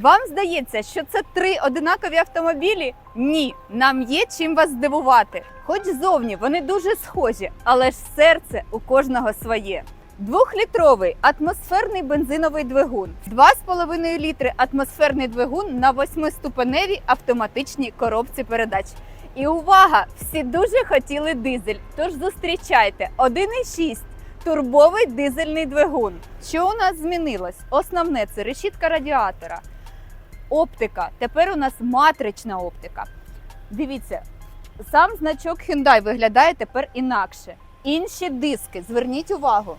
Вам здається, що це три одинакові автомобілі? Ні, нам є чим вас здивувати. Хоч зовні вони дуже схожі, але ж серце у кожного своє. Двохлітровий атмосферний бензиновий двигун, 2,5 літри атмосферний двигун на восьмиступеневій автоматичній коробці передач. І увага! Всі дуже хотіли дизель. Тож зустрічайте 1,6 турбовий дизельний двигун. Що у нас змінилось? Основне це решітка радіатора. Оптика. Тепер у нас матрична оптика. Дивіться, сам значок Hyundai виглядає тепер інакше. Інші диски, зверніть увагу.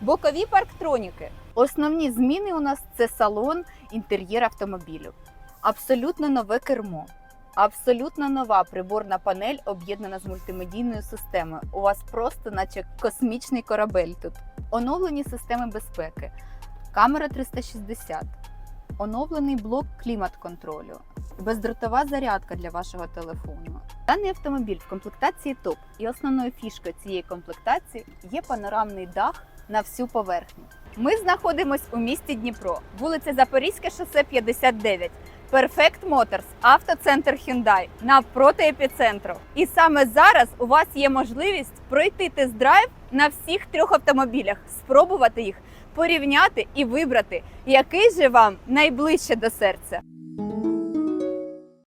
Бокові парктроніки. Основні зміни у нас це салон, інтер'єр автомобілю. Абсолютно нове кермо. Абсолютно нова приборна панель об'єднана з мультимедійною системою. У вас просто наче космічний корабель тут. Оновлені системи безпеки, камера 360, оновлений блок клімат-контролю, бездротова зарядка для вашого телефону. Даний автомобіль в комплектації топ, і основною фішкою цієї комплектації є панорамний дах на всю поверхню. Ми знаходимось у місті Дніпро, вулиця Запорізьке шосе 59. Perfect Motors, автоцентр Hyundai навпроти епіцентру. І саме зараз у вас є можливість пройти тест-драйв на всіх трьох автомобілях, спробувати їх, порівняти і вибрати, який же вам найближче до серця.